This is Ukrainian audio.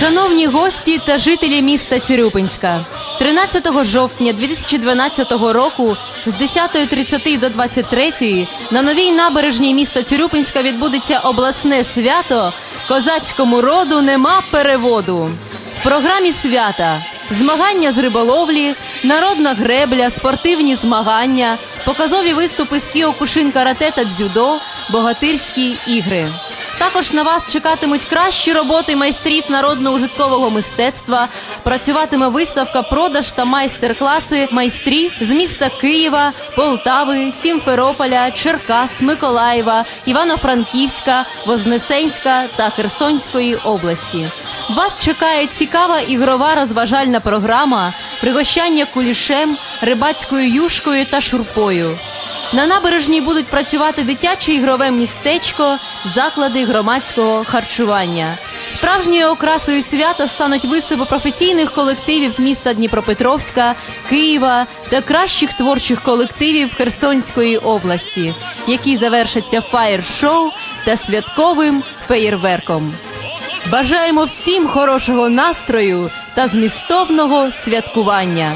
Шановні гості та жителі міста Цюрюпинська, 13 жовтня 2012 року з 10.30 до 23.00 на новій набережній міста Цюрюпинська відбудеться обласне свято Козацькому роду нема переводу. В програмі свята змагання з риболовлі, народна гребля, спортивні змагання, показові виступи з кіокушин карате та дзюдо, богатирські ігри. Також на вас чекатимуть кращі роботи майстрів народно-ужиткового мистецтва. Працюватиме виставка, продаж та майстер-класи майстрів з міста Києва, Полтави, Сімферополя, Черкас, Миколаєва, Івано-Франківська, Вознесенська та Херсонської області. Вас чекає цікава ігрова розважальна програма, пригощання кулішем, рибацькою юшкою та шурпою. На набережній будуть працювати дитяче ігрове містечко, заклади громадського харчування. Справжньою окрасою свята стануть виступи професійних колективів міста Дніпропетровська, Києва та кращих творчих колективів Херсонської області, які завершаться фаєр-шоу та святковим феєрверком. Бажаємо всім хорошого настрою та змістовного святкування.